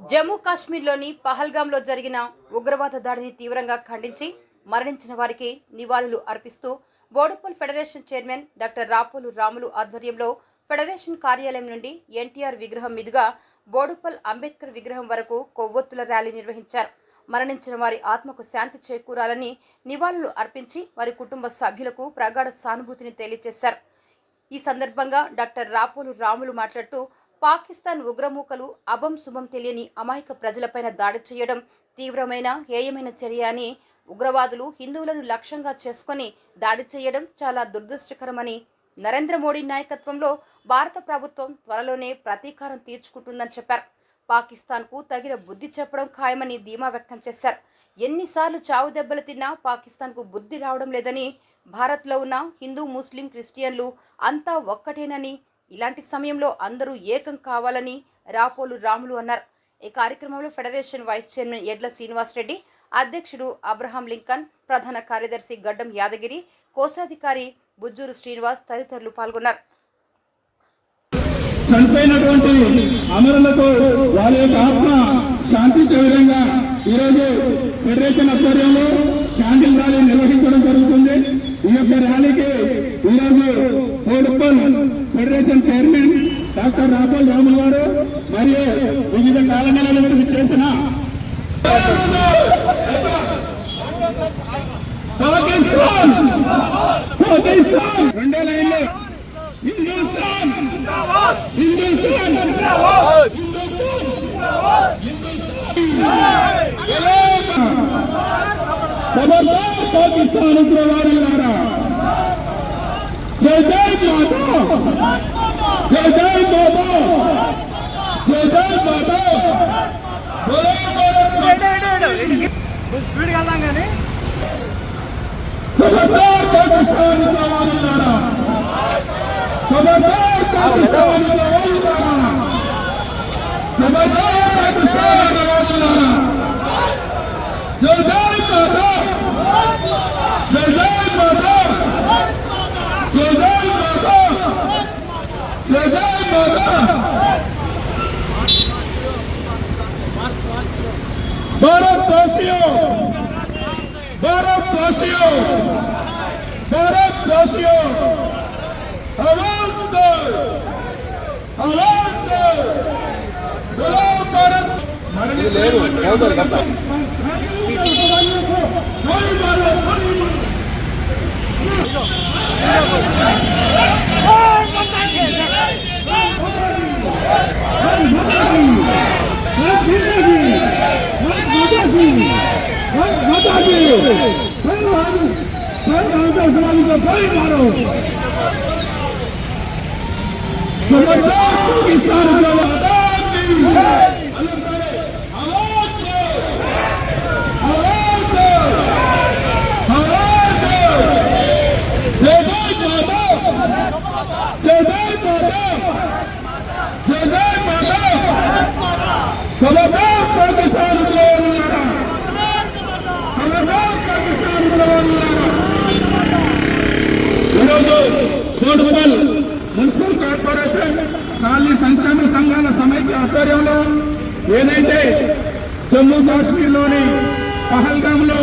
జమ్మూ కాశ్మీర్లోని పహల్గాంలో జరిగిన ఉగ్రవాద దాడిని తీవ్రంగా ఖండించి మరణించిన వారికి నివాళులు అర్పిస్తూ Boduppal federation chairman doctor Rapolu Ramulu ఆధ్వర్యంలో ఫెడరేషన్ కార్యాలయం నుండి ఎన్టీఆర్ విగ్రహం మీదుగా బోడుపల్ అంబేద్కర్ విగ్రహం వరకు కొవ్వొత్తుల ర్యాలీ నిర్వహించారు. మరణించిన వారి ఆత్మకు శాంతి చేకూరాలని నివాళులు అర్పించి వారి కుటుంబ సభ్యులకు ప్రగాఢ సానుభూతిని తెలియజేశారు. ఈ సందర్భంగా డాక్టర్ రాపోలు రాములు మాట్లాడుతూ పాకిస్తాన్ ఉగ్రమూకలు అభం శుభం తెలియని అమాయక ప్రజలపైన దాడి చేయడం తీవ్రమైన హేయమైన చర్య అని ఉగ్రవాదులు హిందువులను లక్ష్యంగా చేసుకొని దాడి చేయడం చాలా దురదృష్టకరమని నరేంద్ర మోడీ నాయకత్వంలో భారత ప్రభుత్వం త్వరలోనే ప్రతీకారం తీర్చుకుంటుందని చెప్పారు. పాకిస్తాన్కు తగిన బుద్ధి చెప్పడం ఖాయమని ధీమా వ్యక్తం చేశారు. ఎన్నిసార్లు చావు దెబ్బలు తిన్నా పాకిస్తాన్కు బుద్ధి రావడం లేదని భారత్లో ఉన్న హిందూ ముస్లిం క్రిస్టియన్లు అంతా ఒక్కటేనని ఇలాంటి సమయంలో అందరూ ఏకం కావాలని రాపోలు రాములు అన్నారు. ఈ కార్యక్రమంలో ఫెడరేషన్ వైస్ చైర్మన్ ఎడ్ల శ్రీనివాసరెడ్డి అధ్యక్షుడు అబ్రహాం లింకన్ ప్రధాన కార్యదర్శి గడ్డం యాదగిరి కోశాధికారి బుజ్జూరు శ్రీనివాస్ తదితరులు పాల్గొన్నారు. చనిపోయినటువంటి అమరులకు వారి యొక్క ఆత్మ శాంతించే విధంగా ఈరోజు ఫెడరేషన్ ఆధ్వర్యంలో క్యాండిల్ ర్యాలీ నిర్వహించడం జరుగుతుంది. ఈ యొక్క ర్యాలీకి ఈరోజు Koduppal federation chairman doctor Rapolu Ramulu గారు మరియు వివిధ కాలనీల నుంచి చేసిన పాకిస్తాన్ పాకిస్తాన్ రెండో లైన్లో హిందుస్థాన్ హిందుస్థాన్ పాకిస్తాన్ ఉగ్రవాదులారా జై జై మాతా! జై జై మాతా! జై జై మాతా! బోలో భారత్ ఖబర్దార్ పాకిస్తాన్ ఉగ్రవాదులారా ఖబర్దార్ పాకిస్తాన్ ఉగ్రవాదులారా ఖబర్దార్ ભારતવાસીઓ ભારતવાસીઓ ભારતવાસીઓ లేదు Come on, Pakistan, come on, Jammu కాశ్మీర్లోని పహల్గాంలో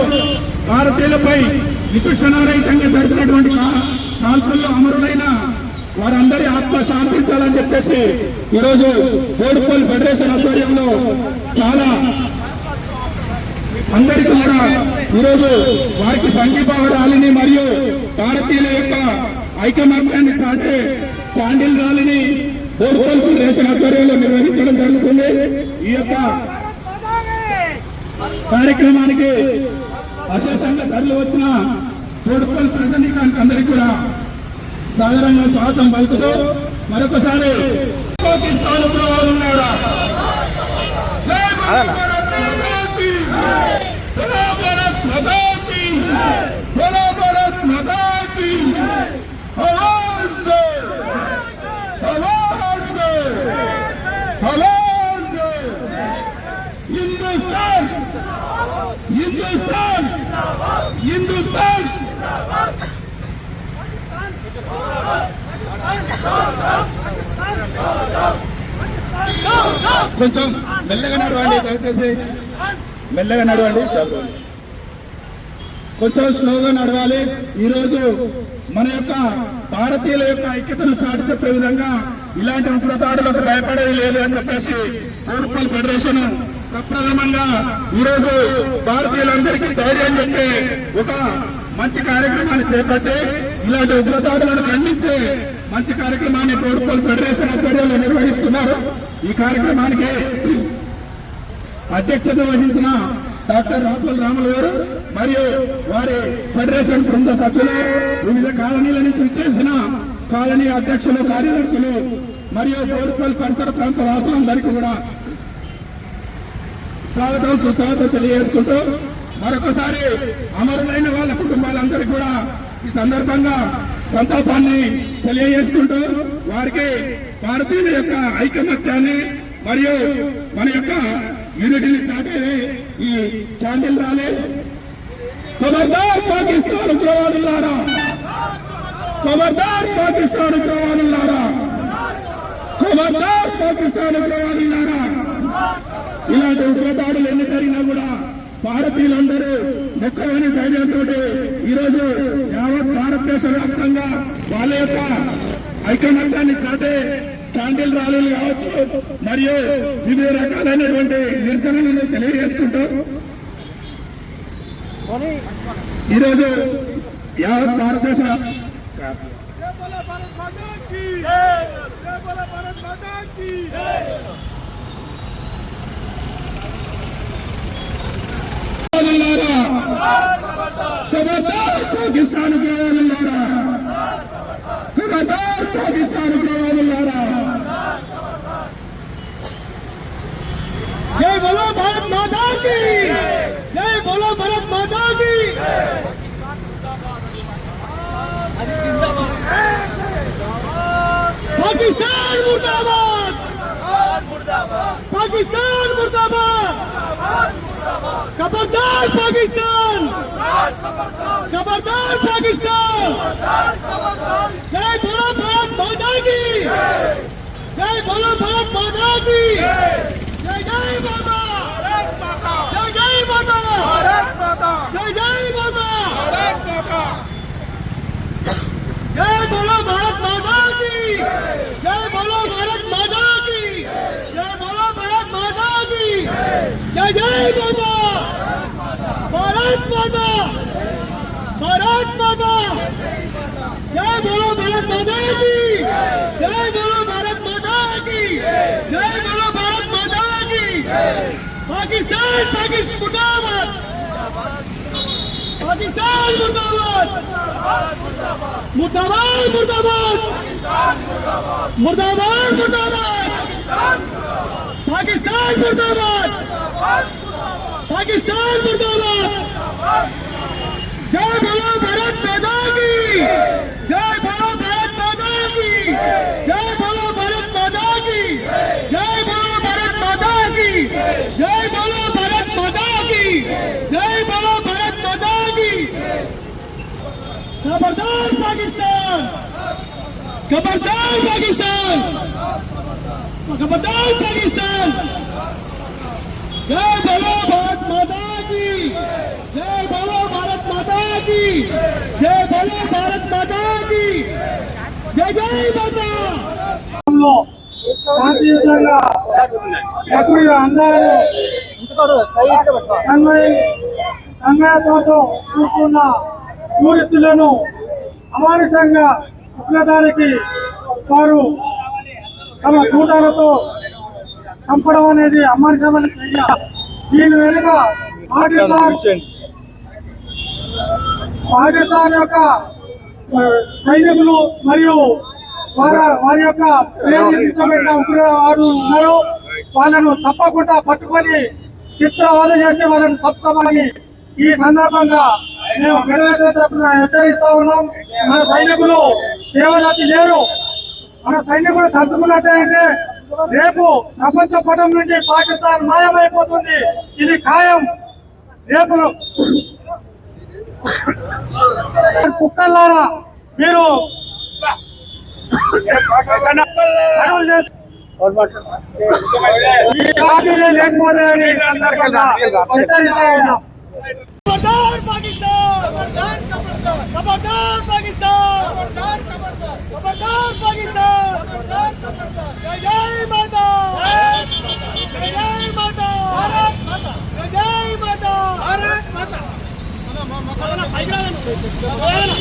భారతీయులపై విచక్షణారహితంగా జరిపినటువంటి కాల్పుల్లో అమరులైన వారందరి ఆత్మ శాంతించాలని చెప్పేసి ఈరోజు కోడుపల్ ఫెడరేషన్ ఆధ్వర్యంలో చాలా అందరికీ కూడా ఈరోజు వారికి సంఘీభావ ర్యాలీని మరియు భారతీయుల యొక్క ఐకమత్యాన్ని చాటే పాండిల్ ర్యాలీని బోర్పల్ ఫెడరేషన్ ఆధ్వర్యంలో నిర్వహించడం జరుగుతుంది. ఈ యొక్క కార్యక్రమానికి అశేషంగా తరలి వచ్చిన బోర్పల్ ప్రజానీకానికి అందరికీ కూడా సాధారణంగా స్వాగతం పలుకుతూ మరొకసారి పాకిస్తాన్ ఉగ్రవాదులు కూడా జై భారత్ మాతా కీ! జై భారత్ మాతా కీ! జై భారత్ మాతా కీ! ఆవాజ్ దో! ఆవాజ్ దో! ఆవాజ్ దో! హిందుస్థాన్ హిందుస్థాన్ హిందుస్థాన్! కొంచెం మెల్లగా నడవండి దయచేసి. మెల్లగా నడవండి. కొంచెం స్లోగా నడవాలి. ఈరోజు మన యొక్క భారతీయుల యొక్క ఐక్యతను చాటి చెప్పే విధంగా ఇలాంటి ఉగ్రదాడులకు భయపడేది లేదు అని చెప్పేసి పూర్పల్ ఫెడరేషన్ ప్రప్రథమంగా ఈరోజు భారతీయులందరికీ ధైర్యం చెప్పే ఒక మంచి కార్యక్రమాన్ని చేపట్టి ఇలాంటి ఉగ్రదాడులను ఖండించే మంచి కార్యక్రమాన్ని పూర్పల్ ఫెడరేషన్ ఆధ్వర్యంలో నిర్వహిస్తున్నారు. ఈ కార్యక్రమానికి అధ్యక్షత వహించిన డాక్టర్ రాపుల్ రాములు గారు మరియు వారి ఫెడరేషన్ బృంద సభ్యులు వివిధ కాలనీల నుంచి ఇచ్చేసిన కాలనీ అధ్యక్షులు కార్యదర్శులు మరియు బోర్పల్ పరిసర ప్రాంత వాసులందరికీ కూడా స్వాగతం సుస్వాగతం తెలియజేసుకుంటూ మరొకసారి అమరులైన వాళ్ళ కుటుంబాలందరికీ కూడా ఈ సందర్భంగా సంతాపాన్ని తెలియజేసుకుంటూ వారికి భారతీయుల యొక్క ఐకమత్యాన్ని మరియు మన యొక్క యూనిటీని చాటేది ఈ క్యాండిల్ ర్యాలీ. ఖబర్దార్ పాకిస్తాన్ ఉగ్రవాదులారా! ఖబర్దార్ పాకిస్తాన్ ఉగ్రవాదులారా! ఖబర్దార్ పాకిస్తాన్ ఉగ్రవాదులారా! ఇలాంటి ఉగ్రదాడులు ఎన్ని జరిగినా కూడా భారతీయులందరూ మొక్కవని ధైర్యంతో ఈరోజు యావత్ భారతదేశ వ్యాప్తంగా వాళ్ళ యొక్క ఐకమత్యాన్ని చాటే క్యాండిల్ ర్యాలీలు కావచ్చు మరియు వివిధ రకాలైనటువంటి నిరసనలను తెలియజేసుకుంటూ ఈరోజు యావత్ భారతదేశ जय ಲಾರ खबरदार पाकिस्तान उग्रवाद लारा खबरदार पाकिस्तान उग्रवाद लारा जय बोलो भारत माता की। जय बोलो भारत माता की। पाकिस्तान मुर्दाबाद। पाकिस्तान मुर्दाबाद। खबरदार पाकिस्तान! खबरदार पाकिस्तान! जय बोलो भारत माता की! जय बोलो भारत माता की! जय जय माता! जय जय माता! जय जय माता! जय बोलो भारत माता की! जय बोलो भारत माता की! जय बोलो भारत माता की! जय जय माता! भारत माता! भारत माता! जय बोलो भारत माता की! जय बोलो भारत माता की! जय बोलो भारत माता की! पाकिस्तान पाकिस्तान मुर्दाबाद! पाकिस्तान मुर्दाबाद! मुर्दाबाद मुर्दाबाद! मुर्दाबाद मुर्दाबाद! पाकिस्तान मुर्दाबाद! पाकिस्तान मुर्दाबाद। जय बोलो भारत माता की। जय बोलो भारत माता की। जय बोलो भारत माता की। जय बोलो भारत माता की। जय बोलो भारत माता की। जय बोलो भारत माता की। खबरदार पाकिस्तान। खबरदार पाकिस्तान। खबरदार पाकिस्तान। బోలే భారత్ మాతాకి జై జై మాతా! శాంతియుతంగా టూరిస్టులను అమానుషంగా ఉగ్రదానికి వారు తమ చూడాలతో చంపడం అనేది అమానుషమైన దీని వెనుక పాకిస్తాన్ పాకిస్తాన్ యొక్క సైనికులు మరియు వారి వారి యొక్క ప్రేరేపించబడిన ఉగ్రవాడు ఉన్నారు. వాళ్ళను తప్పకుండా పట్టుకొని చిత్రవాద చేసి వాళ్ళని చంపుతామని ఈ సందర్భంగా మేము ఫెడరేషన్ హెచ్చరిస్తా ఉన్నాం. మన సైనికులు సేవలకి లేరు. మన సైనికులు తలుచుకున్నట్టయితే రేపు ప్రపంచ పటం నుండి పాకిస్తాన్ మాయమైపోతుంది. ఇది ఖాయం. రేపు సందర్భంగా హెచ్చరిస్తా ఉన్నాం. खबरदार पाकिस्तान खबरदार खबरदार पाकिस्तान खबरदार खबरदार पाकिस्तान जय जय माता जय जय माता जय जय माता పైకి రావాలి